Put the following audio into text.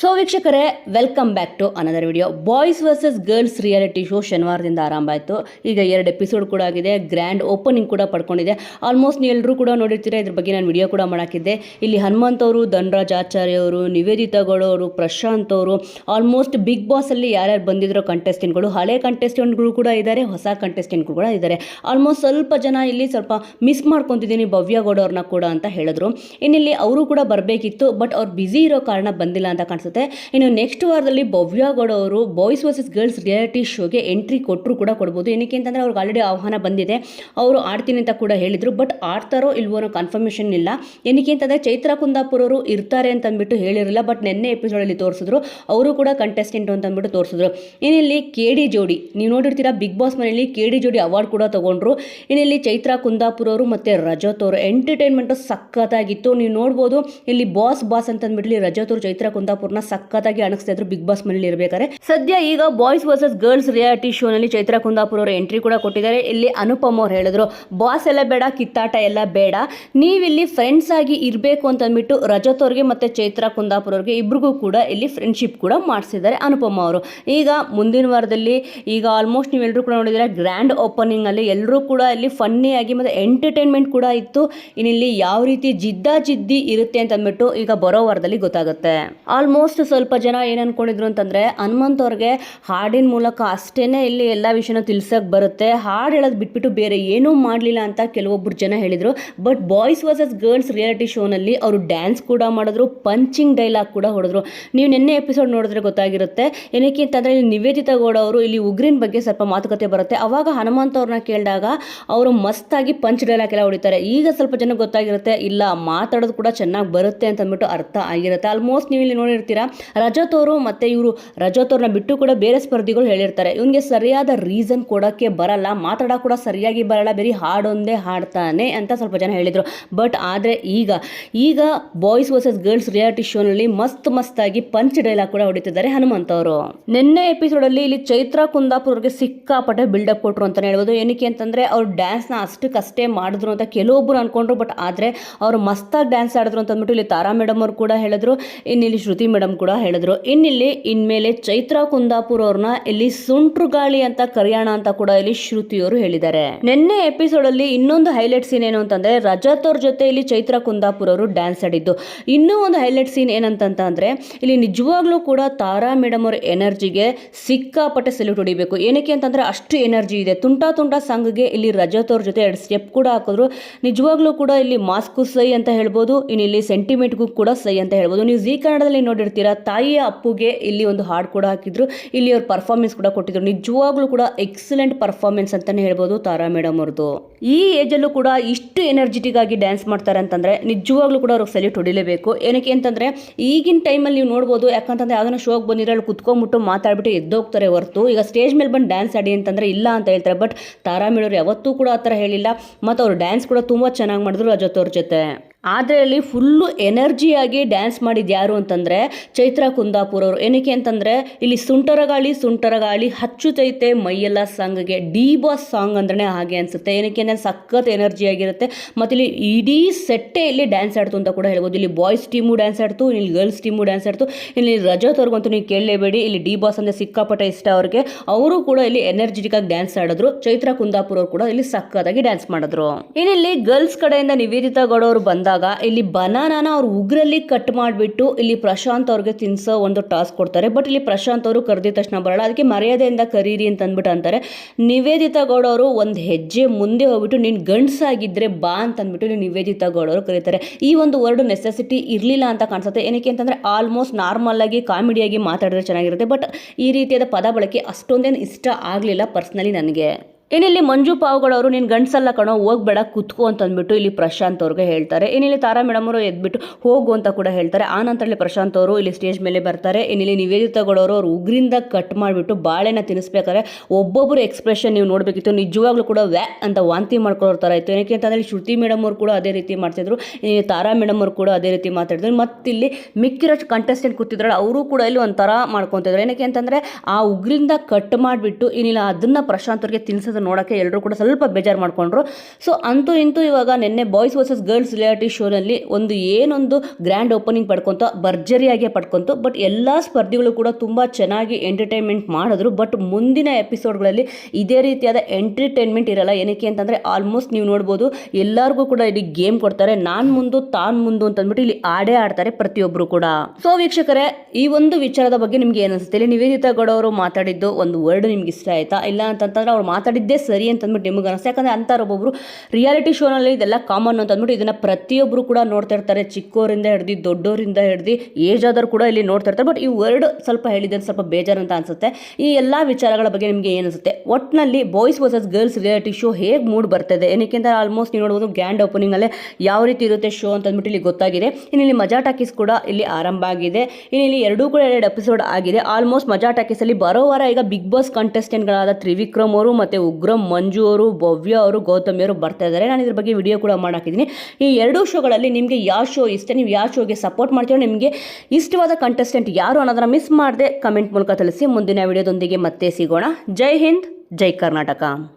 So ವೀಕ್ಷಕರೇ welcome back to another video boys versus girls reality show ಶನಿವಾರದಿಂದ ಆರಂಭ ಆಯಿತು. ಈಗ ಎರಡು ಎಪಿಸೋಡ್ ಕೂಡ ಆಗಿದೆ ಗ್ರ್ಯಾಂಡ್ ಓಪನಿಂಗ್ ಕೂಡ ಪಡ್ಕೊಂಡಿದೆ. ಆಲ್ಮೋಸ್ಟ್ ನೀವೆಲ್ಲರೂ ಕೂಡ ನೋಡಿರ್ತೀರಾ, ಇದ್ರ ಬಗ್ಗೆ ನಾನು ವಿಡಿಯೋ ಕೂಡ ಮಾಡಾಕಿದ್ದೆ. ಇಲ್ಲಿ ಹನುಮಂತ್ ಅವರು, ಧನರಾಜ್ ಆಚಾರ್ಯ ಅವರು, ನಿವೇದಿತಾ ಪ್ರಶಾಂತ್ ಅವರು ಆಲ್ಮೋಸ್ಟ್ ಬಿಗ್ ಬಾಸಲ್ಲಿ ಯಾರ್ಯಾರು ಬಂದಿರೋ ಕಂಟೆಸ್ಟೆಂಟ್ಗಳು ಹಳೆ ಕಂಟೆಸ್ಟೆಂಟ್ಗಳು ಕೂಡ ಇದ್ದಾರೆ ಹೊಸ ಕಂಟೆಸ್ಟೆಂಟ್ಗಳು ಕೂಡ ಇದ್ದಾರೆ ಆಲ್ಮೋಸ್ಟ್ ಸ್ವಲ್ಪ ಜನ ಇಲ್ಲಿ ಸ್ವಲ್ಪ ಮಿಸ್ ಮಾಡ್ಕೊತಿದ್ದೀನಿ ಭವ್ಯ ಗೌಡ ಅವ್ರನ್ನ ಕೂಡ ಅಂತ ಹೇಳಿದ್ರು. ಇನ್ನಿಲ್ಲಿ ಅವರು ಕೂಡ ಬರಬೇಕಿತ್ತು ಬಟ್ ಅವ್ರು ಬ್ಯುಸಿ ಇರೋ ಕಾರಣ ಬಂದಿಲ್ಲ ಅಂತ ಕಾಣಿಸುತ್ತೆ. ಇನ್ನು ನೆಕ್ಸ್ಟ್ ವಾರದಲ್ಲಿ ಭವ್ಯ ಗೌಡ ಅವರು ಬಾಯ್ಸ್ ವರ್ಸಸ್ ಗರ್ಲ್ಸ್ ರಿಯಾಲಿಟಿ ಶೋಗೆ ಎಂಟ್ರಿ ಕೊಟ್ಟರು ಕೂಡ ಕೊಡ್ಬೋದು. ಏನಕ್ಕೆ ಅಂತಂದರೆ ಅವ್ರಿಗೆ ಆಲ್ರೆಡಿ ಆಹ್ವಾನ ಬಂದಿದೆ. ಅವರು ಆಡ್ತೀನಿ ಅಂತ ಕೂಡ ಹೇಳಿದರು ಬಟ್ ಆಡ್ತಾರೋ ಇಲ್ವೋ ಅನ್ನೋ ಕನ್ಫರ್ಮೇಷನ್ ಇಲ್ಲ. ಏನಕ್ಕೆ ಅಂತಂದರೆ ಚೈತ್ರ ಕುಂದಾಪುರ ಅವರು ಇರ್ತಾರೆ ಅಂತ ಅಂದ್ಬಿಟ್ಟು ಹೇಳಿರಲಿಲ್ಲ ಬಟ್ ನಿನ್ನೆ ಎಪಿಸೋಡಲ್ಲಿ ತೋರಿಸಿದ್ರು. ಅವರು ಕೂಡ ಕಂಟೆಸ್ಟೆಂಟ್ ಅಂತ ಅಂದ್ಬಿಟ್ಟು ತೋರಿಸಿದ್ರು. ಇನ್ನಿಲ್ಲಿ ಕೆ ಡಿ ಜೋಡಿ ನೀವು ನೋಡಿರ್ತೀರಾ ಬಿಗ್ ಬಾಸ್ ಮನೆಯಲ್ಲಿ ಕೆ ಡಿ ಜೋಡಿ ಅವಾರ್ಡ್ ಕೂಡ ತಗೊಂಡ್ರು. ಇನ್ನಿಲ್ಲಿ ಚೈತ್ರ ಕುಂದಾಪುರ ಅವರು ಮತ್ತು ರಜತ್ ಅವರು. ಎಂಟರ್ಟೈನ್ಮೆಂಟು ಸಖತ್ತಾಗಿತ್ತು. ನೀವು ನೋಡ್ಬೋದು, ಇಲ್ಲಿ ಬಾಸ್ ಬಾಸ್ ಅಂತ ಅಂದ್ಬಿಟ್ಟು ರಜತ್ ಅವರು ಚೈತ್ರ ಕುಂದಾಪುರ್ನ ಸಖತ್ತಾಗಿ ಅಣಗಿಸ್ತಾ ಇದ್ರು ಬಿಗ್ ಬಾಸ್ ಮನೇಲಿ ಇರಬೇಕಾದ್ರೆ. ಸದ್ಯ ಈಗ ಬಾಯ್ಸ್ ವರ್ಸಸ್ ಗರ್ಲ್ಸ್ ರಿಯಾಲಿಟಿ ಶೋನಲ್ಲಿ ಚೈತ್ರ ಕುಂದಾಪುರ ಅವರು ಎಂಟ್ರಿ ಕೂಡ ಕೊಟ್ಟಿದ್ದಾರೆ. ಇಲ್ಲಿ ಅನುಪಮ್ ಅವ್ರು ಹೇಳಿದ್ರು ಬಾಸ್ ಎಲ್ಲ ಬೇಡ, ಕಿತ್ತಾಟ ಎಲ್ಲ ಬೇಡ. ನೀವಿಲ್ಲಿ ಫ್ರೆಂಡ್ಸ್ ಆಗಿ ಇರಬೇಕು ಅಂತ ಅಂದ್ಬಿಟ್ಟು ರಜತ್ ಅವ್ರಿಗೆ ಮತ್ತೆ ಚೈತ್ರ ಕುಂದಾಪುರ ಅವ್ರಿಗೆ ಇಬ್ರಿಗೂ ಕೂಡ ಇಲ್ಲಿ ಫ್ರೆಂಡ್ಶಿಪ್ ಕೂಡ ಮಾಡಿಸಿದ್ದಾರೆ ಅನುಪಮ ಅವರು. ಈಗ ಮುಂದಿನ ವಾರದಲ್ಲಿ ಈಗ ಆಲ್ಮೋಸ್ಟ್ ನೀವೆಲ್ಲರೂ ಕೂಡ ನೋಡಿದ್ರೆ ಗ್ರ್ಯಾಂಡ್ ಓಪನಿಂಗ್ ಅಲ್ಲಿ ಎಲ್ಲರೂ ಕೂಡ ಇಲ್ಲಿ ಫನ್ನಿ ಆಗಿ ಮತ್ತೆ ಎಂಟರ್ಟೈನ್ಮೆಂಟ್ ಕೂಡ ಇತ್ತು. ಇನ್ನಿಲ್ಲಿ ಯಾವ ರೀತಿ ಜಿದ್ದಾ ಜಿದ್ದಿ ಇರುತ್ತೆ ಅಂತ ಅಂದ್ಬಿಟ್ಟು ಈಗ ಬರೋ ವಾರದಲ್ಲಿ ಗೊತ್ತಾಗುತ್ತೆ. ಆಲ್ಮೋಸ್ಟ್ ಸ್ವಲ್ಪ ಜನ ಏನು ಅಂದ್ಕೊಂಡಿದ್ರು ಅಂತಂದ್ರೆ ಹನುಮಂತ್ ಅವ್ರಿಗೆ ಹಾಡಿನ ಮೂಲಕ ಅಷ್ಟೇನೆ ಇಲ್ಲಿ ಎಲ್ಲ ವಿಷಯನ ತಿಳ್ಸಕ್ ಬರುತ್ತೆ. ಹಾಡು ಹೇಳೋದು ಬಿಟ್ಬಿಟ್ಟು ಬೇರೆ ಏನೂ ಮಾಡಲಿಲ್ಲ ಅಂತ ಕೆಲವೊಬ್ಬರು ಜನ ಹೇಳಿದರು. But boys versus girls reality ಶೋನಲ್ಲಿ ಅವರು ಡ್ಯಾನ್ಸ್ ಕೂಡ ಮಾಡಿದ್ರು ಪಂಚಿಂಗ್ ಡೈಲಾಗ್ ಕೂಡ ಹೊಡೆದ್ರು. ನೀವು ನಿನ್ನೆ ಎಪಿಸೋಡ್ ನೋಡಿದ್ರೆ ಗೊತ್ತಾಗಿರುತ್ತೆ. ಏನಕ್ಕೆ ಅಂತಂದರೆ ಇಲ್ಲಿ ನಿವೇದಿತಾ ಗೌಡ ಅವರು ಇಲ್ಲಿ ಉಗ್ರಿನ ಬಗ್ಗೆ ಸ್ವಲ್ಪ ಮಾತುಕತೆ ಬರುತ್ತೆ. ಅವಾಗ ಹನುಮಂತ್ ಅವ್ರನ್ನ ಕೇಳಿದಾಗ ಅವರು ಮಸ್ತಾಗಿ ಪಂಚ್ ಡೈಲಾಗ್ ಎಲ್ಲ ಹೊಡಿತಾರೆ. ಈಗ ಸ್ವಲ್ಪ ಜನ ಗೊತ್ತಾಗಿರುತ್ತೆ, ಇಲ್ಲ ಮಾತಾಡೋದು ಕೂಡ ಚೆನ್ನಾಗಿ ಬರುತ್ತೆ ಅಂತ ಅಂದ್ಬಿಟ್ಟು ಅರ್ಥ ಆಗಿರುತ್ತೆ. ಆಲ್ಮೋಸ್ಟ್ ನೀವು ಇಲ್ಲಿ ನೋಡಿರ್ತೀರಾ ರಜತ್ ಅವರು ಮತ್ತು ಇವರು ರಜತ್ ಅವ್ರನ್ನ ಬಿಟ್ಟು ಕೂಡ ಬೇರೆ ಸ್ಪರ್ಧಿಗಳು ಹೇಳಿರ್ತಾರೆ. ಇವನಿಗೆ ಸರಿಯಾದ ರೀಸನ್ ಕೊಡೋಕ್ಕೆ ಬರಲ್ಲ ಮಾತಾಡೋಕೆ ಕೂಡ ಸರಿಯಾಗಿ ಬರಲ್ಲ, ಬರೀ ಹಾಡೊಂದೇ ಹಾಡ್ತಾನೆ ಅಂತ ಸ್ವಲ್ಪ ಜನ ಹೇಳಿದರು. ಬಟ್ ಆದರೆ ಈಗ ಈಗ ಬಾಯ್ಸ್ ವರ್ಸಸ್ ಗರ್ಲ್ಸ್ ರಿಯಾಲಿಟಿ ಶೋನಲ್ಲಿ ಮಸ್ತ್ ಮಸ್ತಾಗಿ ಪಂಚ್ ಡೈಲಾಗ್ ಕೂಡ ಹೊಡಿತಿದ್ದಾರೆ ಹನುಮಂತ್ ಅವರು. ನಿನ್ನೆ ಎಪಿಸೋಡಲ್ಲಿ ಇಲ್ಲಿ ಚೈತ್ರ ಕುಂದಾಪುರ ಅವ್ರಿಗೆ ಸಿಕ್ಕಾಪಟ್ಟೆ ಬಿಲ್ಡಪ್ ಕೊಟ್ಟರು ಅಂತಲೇ ಹೇಳ್ಬೋದು. ಏನಕ್ಕೆ ಅಂತಂದರೆ ಅವ್ರು ಡ್ಯಾನ್ಸ್ನ ಅಷ್ಟಕ್ಕಷ್ಟೇ ಮಾಡಿದ್ರು ಅಂತ ಕೆಲವೊಬ್ಬರು ಅಂದ್ಕೊಂಡ್ರು ಬಟ್ ಆದರೆ ಅವರು ಮಸ್ತಾಗಿ ಡ್ಯಾನ್ಸ್ ಆಡಿದ್ರು ಅಂತ ಅಂದ್ಬಿಟ್ಟು ಇಲ್ಲಿ ತಾರಾ ಮೇಡಮ್ ಅವರು ಕೂಡ ಹೇಳಿದ್ರು. ಇನ್ನಿಲ್ಲಿ ಶ್ರುತಿ ಮೇಡಮ್ ಕೂಡ ಹೇಳಿದ್ರು. ಇನ್ನಿಲ್ಲಿ ಇನ್ಮೇಲೆ ಚೈತ್ರ ಕುಂದಾಪುರ ಅವ್ರನ್ನ ಇಲ್ಲಿ ಸುಂಟ್ರು ಗಾಳಿ ಅಂತ ಕರೆಯೋಣ ಅಂತ ಕೂಡ ಇಲ್ಲಿ ಶ್ರುತಿಯವರು ಹೇಳಿದ್ದಾರೆ. ನಿನ್ನೆ ಎಪಿಸೋಡ್ ಅಲ್ಲಿ ಇನ್ನೊಂದು ಹೈಲೈಟ್ ಸೀನ್ ಏನು ಅಂತಂದ್ರೆ ರಜತ್ ಅವ್ರ ಜೊತೆ ಇಲ್ಲಿ ಚೈತ್ರ ಕುಂದಾಪುರ ಅವರು ಡ್ಯಾನ್ಸ್ ಆಡಿದ್ದು. ಇನ್ನೂ ಒಂದು ಹೈಲೈಟ್ ಸೀನ್ ಏನಂತ ಅಂದ್ರೆ ಇಲ್ಲಿ ನಿಜವಾಗ್ಲೂ ಕೂಡ ತಾರಾ ಮೇಡಮ್ ಅವ್ರ ಎನರ್ಜಿಗೆ ಸಿಕ್ಕಾಪಟ್ಟೆ ಸೆಲ್ಯೂಟ್ ಹೊಡಿಬೇಕು. ಏನಕ್ಕೆ ಅಂತಂದ್ರೆ ಅಷ್ಟು ಎನರ್ಜಿ ಇದೆ. ತುಂಟಾ ತುಂಟಾ ಸಾಂಗ್ಗೆ ಇಲ್ಲಿ ರಜತ್ ಅವ್ರ ಜೊತೆ ಎರಡು ಸ್ಟೆಪ್ ಕೂಡ ಹಾಕಿದ್ರು. ನಿಜವಾಗ್ಲೂ ಕೂಡ ಇಲ್ಲಿ ಮಾಸ್ಕು ಸೈ ಅಂತ ಹೇಳ್ಬೋದು ಇನ್ನು ಇಲ್ಲಿ ಸೆಂಟಿಮೆಂಟ್ಗೂ ಕೂಡ ಸೈ ಅಂತ ಹೇಳ್ಬೋದು. ನೀವು ಜಿ ಕನ್ನಡದಲ್ಲಿ ನೋಡಿರ್ತೀರಾ ತಾಯಿಯ ಅಪ್ಪುಗೆ ಇಲ್ಲಿ ಒಂದು ಹಾಡು ಕೂಡ ಹಾಕಿದ್ರು. ಇಲ್ಲಿ ಅವ್ರ ಪರ್ಫಾರ್ಮೆನ್ಸ್ ಕೂಡ ಕೊಟ್ಟಿದ್ರು. ನಿಜವಾಗ್ಲೂ ಕೂಡ ಎಕ್ಸಲೆಂಟ್ ಪರ್ಫಾರ್ಮೆನ್ಸ್ ಅಂತಾನೆ ಹೇಳ್ಬೋದು ತಾರಾ ಮೇಡಮ್ ಅವ್ರದ್ದು ಈ ಏಜಲ್ಲೂ ಕೂಡ ಇಷ್ಟು ಎನರ್ಜೆಟಿಕ್ ಆಗಿ ಡ್ಯಾನ್ಸ್ ಮಾಡ್ತಾರೆ ಅಂತಂದರೆ ನಿಜವಾಗ್ಲೂ ಕೂಡ ಅವ್ರಿಗೆ ಸೆಲ್ಯೂಟ್ ಹೊಡಿಲೇಬೇಕು. ಏನಕ್ಕೆ ಅಂತಂದರೆ ಈಗಿನ ಟೈಮಲ್ಲಿ ನೀವು ನೋಡ್ಬೋದು, ಯಾಕಂತಂದರೆ ಯಾವ್ದನ್ನ ಶೋಗೆ ಬಂದಿರೋ ಅಲ್ಲಿ ಕುತ್ಕೊಂಡ್ಬಿಟ್ಟು ಮಾತಾಡ್ಬಿಟ್ಟು ಎದ್ದೋಗ್ತಾರೆ ಹೊರತು. ಈಗ ಸ್ಟೇಜ್ ಮೇಲೆ ಬಂದು ಡ್ಯಾನ್ಸ್ ಆಡಿ ಅಂತಂದರೆ ಇಲ್ಲ ಅಂತ ಹೇಳ್ತಾರೆ. ಬಟ್ ತಾರಾ ಮೇಡವ್ರು ಯಾವತ್ತೂ ಕೂಡ ಆ ಥರ ಹೇಳಿಲ್ಲ. ಮತ್ತು ಅವ್ರು ಡ್ಯಾನ್ಸ್ ಕೂಡ ತುಂಬ ಚೆನ್ನಾಗಿ ಮಾಡಿದ್ರು ರಜತ್ ಅವ್ರ ಜೊತೆ. ಆದರೆ ಅಲ್ಲಿ ಫುಲ್ಲು ಎನರ್ಜಿಯಾಗಿ ಡ್ಯಾನ್ಸ್ ಮಾಡಿದ್ದು ಯಾರು ಅಂತಂದರೆ ಚೈತ್ರ ಕುಂದಾಪುರ ಅವರು. ಏನಕ್ಕೆ ಅಂತಂದರೆ ಇಲ್ಲಿ ಸುಂಟರ ಗಾಳಿ ಸುಂಟರ ಗಾಳಿ ಮೈಯೆಲ್ಲ ಸಾಂಗ್ಗೆ ಡಿ ಬಾಸ್ ಸಾಂಗ್ ಅಂದ್ರೆ ಹಾಗೆ ಅನಿಸುತ್ತೆ. ಏನಕ್ಕೆ ಅಂದರೆ ಸಖತ್ ಎನರ್ಜಿ ಆಗಿರುತ್ತೆ. ಮತ್ತು ಇಲ್ಲಿ ಇಡೀ ಸೆಟ್ಟೆ ಇಲ್ಲಿ ಡ್ಯಾನ್ಸ್ ಆಡ್ತು ಅಂತ ಕೂಡ ಹೇಳ್ಬೋದು. ಇಲ್ಲಿ ಬಾಯ್ಸ್ ಟೀಮು ಡ್ಯಾನ್ಸ್ ಆಡ್ತು, ಇಲ್ಲಿ ಗರ್ಲ್ಸ್ ಟೀಮು ಡ್ಯಾನ್ಸ್ ಆಡ್ತು. ಇಲ್ಲಿ ರಜತ್ ಅವ್ರಿಗಂತೂ ನೀವು ಕೇಳಲೇಬೇಡಿ. ಇಲ್ಲಿ ಡಿ ಬಾಸ್ ಅಂದರೆ ಸಿಕ್ಕಾಪಟ್ಟೆ ಇಷ್ಟ ಅವ್ರಿಗೆ. ಅವರು ಕೂಡ ಇಲ್ಲಿ ಎನರ್ಜೆಟಿಕ್ ಆಗಿ ಡ್ಯಾನ್ಸ್ ಆಡಿದ್ರು. ಚೈತ್ರ ಕುಂದಾಪುರ ಅವರು ಕೂಡ ಇಲ್ಲಿ ಸಖತ್ತಾಗಿ ಡ್ಯಾನ್ಸ್ ಮಾಡಿದ್ರು. ಇನ್ನಿಲ್ಲಿ ಗರ್ಲ್ಸ್ ಕಡೆಯಿಂದ ನಿವೇದಿತಾ ಗೌಡ ಅವರು ಬಂದಾಗ ಇಲ್ಲಿ ಬನಾನಾನ ಅವ್ರು ಉಗ್ರಲ್ಲಿ ಕಟ್ ಮಾಡಿಬಿಟ್ಟು ಇಲ್ಲಿ ಪ್ರಶಾಂತ್ ಅವ್ರಿಗೆ ತಿನ್ಸೋ ಒಂದು ಟಾಸ್ಕ್ ಕೊಡ್ತಾರೆ. ಬಟ್ ಇಲ್ಲಿ ಪ್ರಶಾಂತ್ ಅವರು ಕರೆದಿದ ತಕ್ಷಣ ಬರಲ್ಲ. ಅದಕ್ಕೆ ಮರ್ಯಾದೆಯಿಂದ ಕರೀರಿ ಅಂತ ಅಂದ್ಬಿಟ್ಟು ಅಂತಾರೆ. ನಿವೇದಿತಾ ಗೌಡ ಅವರು ಒಂದು ಹೆಜ್ಜೆ ಮುಂದೆ ಹೋಗ್ಬಿಟ್ಟು, ನೀನು ಗಂಡಸಾಗಿದ್ದರೆ ಬಾ ಅಂತ ಅಂದ್ಬಿಟ್ಟು ನಿವೇದಿತಾ ಗೌಡ ಅವರು ಕರೀತಾರೆ. ಈ ಒಂದು ವರ್ಡ್ ನೆಸೆಸಿಟಿ ಇರಲಿಲ್ಲ ಅಂತ ಕಾಣಿಸುತ್ತೆ. ಏನಕ್ಕೆ ಅಂತಂದರೆ ಆಲ್ಮೋಸ್ಟ್ ನಾರ್ಮಲ್ ಆಗಿ ಕಾಮಿಡಿಯಾಗಿ ಮಾತಾಡಿದ್ರೆ ಚೆನ್ನಾಗಿರುತ್ತೆ. ಬಟ್ ಈ ರೀತಿಯಾದ ಪದ ಬಳಕೆ ಅಷ್ಟೊಂದೇನು ಇಷ್ಟ ಆಗಲಿಲ್ಲ ಪರ್ಸ್ನಲಿ ನನಗೆ. ಏನಿಲ್ಲಿ ಮಂಜು ಪಾವುಗಳವರು, ನೀನು ಗಂಡ್ಸಲ್ಲ ಕಣೋ, ಹೋಗ್ಬೇಡ, ಕುತ್ಕೋ ಅಂತ ಅಂದ್ಬಿಟ್ಟು ಇಲ್ಲಿ ಪ್ರಶಾಂತ್ ಅವ್ರಿಗೆ ಹೇಳ್ತಾರೆ. ಏನಿಲ್ಲಿ ತಾರಾ ಮೇಡಮ್ ಅವರು ಎದ್ಬಿಟ್ಟು, ಹೋಗು ಅಂತ ಕೂಡ ಹೇಳ್ತಾರೆ. ಆ ನಂತರಲ್ಲಿ ಪ್ರಶಾಂತ್ ಅವರು ಇಲ್ಲಿ ಸ್ಟೇಜ್ ಮೇಲೆ ಬರ್ತಾರೆ. ಏನಿಲ್ಲಿ ನಿವೇದಿತಗಳವರು ಅವ್ರು ಉಗ್ರಿಂದ ಕಟ್ ಮಾಡಿಬಿಟ್ಟು ಬಾಳೆನ ತಿನ್ನಿಸ್ಬೇಕಾದ್ರೆ ಒಬ್ಬೊಬ್ಬರು ಎಕ್ಸ್ಪ್ರೆಷನ್ ನೀವು ನೋಡಬೇಕಿತ್ತು. ನಿಜವಾಗ್ಲೂ ಕೂಡ ವ್ಯಾ ಅಂತ ವಾಂತಿ ಮಾಡ್ಕೊಳ್ಳೋ ಇತ್ತು. ಏನಕ್ಕೆ ಅಂತಂದರೆ ಶ್ರುತಿ ಮೇಡಮ್ ಅವರು ಕೂಡ ಅದೇ ರೀತಿ ಮಾಡ್ತಿದ್ರು. ತಾರಾ ಮೇಡಮ್ ಅವರು ಕೂಡ ಅದೇ ರೀತಿ ಮಾತಾಡಿದ್ರು ಮತ್ತಿಲ್ಲಿ ಮಿಕ್ಕಿರೋ ಕಂಟೆಸ್ಟೆಂಟ್ ಕೂತಿದ್ರಲ್ಲ, ಅವರು ಕೂಡ ಇಲ್ಲಿ ಒಂಥರ ಮಾಡ್ಕೊತಿದ್ರು. ಏನಕ್ಕೆ ಅಂತಂದರೆ ಆ ಉಗ್ರಿಂದ ಕಟ್ ಮಾಡಿಬಿಟ್ಟು ಏನಿಲ್ಲ ಅದನ್ನು ಪ್ರಶಾಂತ್ ಅವ್ರಿಗೆ ತಿನ್ಸೋದು ಎಪಿಸೋಡ್ ನೋಡೋಕ್ಕೆ ಎಲ್ಲರೂ ಕೂಡ ಸ್ವಲ್ಪ ಬೇಜಾರು ಮಾಡ್ಕೊಂಡ್ರು. ಸೊ ಅಂತೂ ಇಂತೂ ಇವಾಗ ನಿನ್ನೆ ಬಾಯ್ಸ್ ವರ್ಸಸ್ ಗರ್ಲ್ಸ್ ರಿಯಾಲಿಟಿ ಶೋನಲ್ಲಿ ಒಂದು ಏನೊಂದು ಗ್ರ್ಯಾಂಡ್ ಓಪನಿಂಗ್ ಪಡ್ಕೊತ ಭರ್ಜರಿಯಾಗಿ ಪಡ್ಕೊತು ಬಟ್ ಎಲ್ಲ ಸ್ಪರ್ಧಿಗಳು ಕೂಡ ತುಂಬ ಚೆನ್ನಾಗಿ ಎಂಟರ್ಟೈನ್ಮೆಂಟ್ ಮಾಡಿದ್ರು. ಬಟ್ ಮುಂದಿನ ಎಪಿಸೋಡ್ಗಳಲ್ಲಿ ಇದೇ ರೀತಿಯಾದ ಎಂಟರ್ಟೈನ್ಮೆಂಟ್ ಇರಲ್ಲ. ಏನಕ್ಕೆ ಅಂತಂದರೆ ಆಲ್ಮೋಸ್ಟ್ ನೀವು ನೋಡ್ಬೋದು, ಎಲ್ಲರಿಗೂ ಕೂಡ ಇಲ್ಲಿ ಗೇಮ್ ಕೊಡ್ತಾರೆ. ನಾನು ಮುಂದು, ತಾನು ಮುಂದು ಅಂತಂದ್ಬಿಟ್ಟು ಇಲ್ಲಿ ಆಡೇ ಆಡ್ತಾರೆ ಪ್ರತಿಯೊಬ್ಬರು ಕೂಡ. ಸೊ ವೀಕ್ಷಕರೇ, ಈ ಒಂದು ವಿಚಾರದ ಬಗ್ಗೆ ನಿಮ್ಗೆ ಏನಿಸುತ್ತೆ ಇಲ್ಲಿ ನಿವೇದಿತಾ ಗೌಡ ಅವರು ಮಾತಾಡಿದ್ದು ಒಂದು ವರ್ಡ್ ನಿಮ್ಗೆ ಇಷ್ಟ ಆಯ್ತಾ? ಇಲ್ಲ ಅಂತಂದ್ರೆ ಅವ್ರು ಮಾತಾಡಿದ್ದೇ ಸರಿ ಅಂತಂದ್ಬಿಟ್ಟು ನಿಮಗೆ ಅನಿಸ್ತು. ಯಾಕಂದ್ರೆ ಅಂತಾರೆ ಒಬ್ಬೊಬ್ರು ರಿಯಾಲಿಟಿ ಶೋನಲ್ಲಿ ಇದೆಲ್ಲ ಕಾಮನ್ ಅಂತಂದ್ಬಿಟ್ಟು ಇದನ್ನ ಪ್ರತಿಯೊಬ್ಬರು ಕೂಡ ನೋಡ್ತಾ ಇರ್ತಾರೆ. ಚಿಕ್ಕವರಿಂದ ಹಿಡ್ದು ದೊಡ್ಡವರಿಂದ ಹಿಡ್ದು ಏಜ್ ಆದರೂ ಕೂಡ ಇಲ್ಲಿ ನೋಡ್ತಾ ಇರ್ತಾರೆ. ಬಟ್ ಈ ವರ್ಡ್ ಸ್ವಲ್ಪ ಹೇಳಿದ್ರೆ ಸ್ವಲ್ಪ ಬೇಜಾರು ಅಂತ ಅನಿಸುತ್ತೆ. ಈ ಎಲ್ಲ ವಿಚಾರಗಳ ಬಗ್ಗೆ ನಿಮಗೆ ಏನು ಅನಿಸುತ್ತೆ? ಒಟ್ಟಿನಲ್ಲಿ boys versus girls reality show ಹೇಗೆ ಮೂಡ್ ಬರ್ತದೆ? ಏನಕ್ಕೆ ಅಂತ ಆಲ್ಮೋಸ್ಟ್ ನೀವು ನೋಡ್ಬೋದು ಗ್ಯಾಂಡ್ ಓಪನಿಂಗ್ ಅಲ್ಲೇ ಯಾವ ರೀತಿ ಇರುತ್ತೆ ಶೋ ಅಂತ ಅಂದ್ಬಿಟ್ಟು ಇಲ್ಲಿ ಗೊತ್ತಾಗಿದೆ. ಇನ್ನು ಇಲ್ಲಿ ಮಜಾ ಟಾಕೀಸ್ ಕೂಡ ಇಲ್ಲಿ ಆರಂಭ ಆಗಿದೆ. ಇನ್ನು ಇಲ್ಲಿ ಎರಡೂ ಕೂಡ ಎರಡು ಎಪಿಸೋಡ್ ಆಗಿದೆ. ಆಲ್ಮೋಸ್ಟ್ ಮಜಾ ಟಾಕೀಸ್ ಅಲ್ಲಿ ಬರೋ ವಾರ ಈಗ ಬಿಗ್ ಬಾಸ್ ಕಂಟೆಸ್ಟೆಂಟ್ಗಳಾದ ತ್ರಿವಿಕ್ರಮ್ ಅವರು ಮತ್ತೆ ಉಗ್ರಂ ಮಂಜು ಅವರು, ಭವ್ಯ ಅವರು, ಗೌತಮಿ ಅವರು ಬರ್ತಾ ಇದ್ದಾರೆ. ನಾನು ಇದ್ರ ಬಗ್ಗೆ ವಿಡಿಯೋ ಕೂಡ ಮಾಡಾಕಿದ್ದೀನಿ. ಈ ಎರಡೂ ಶೋಗಳಲ್ಲಿ ನಿಮಗೆ ಯಾವ ಶೋ ಇಷ್ಟ? ನೀವು ಯಾವ ಶೋಗೆ ಸಪೋರ್ಟ್ ಮಾಡ್ತೀರೋ, ನಿಮಗೆ ಇಷ್ಟವಾದ ಕಂಟೆಸ್ಟೆಂಟ್ ಯಾರು ಅನ್ನೋದನ್ನ ಮಿಸ್ ಮಾಡದೆ ಕಮೆಂಟ್ ಮೂಲಕ ತಿಳಿಸಿ. ಮುಂದಿನ ವಿಡಿಯೋದೊಂದಿಗೆ ಮತ್ತೆ ಸಿಗೋಣ. ಜೈ ಹಿಂದ್, ಜೈ ಕರ್ನಾಟಕ.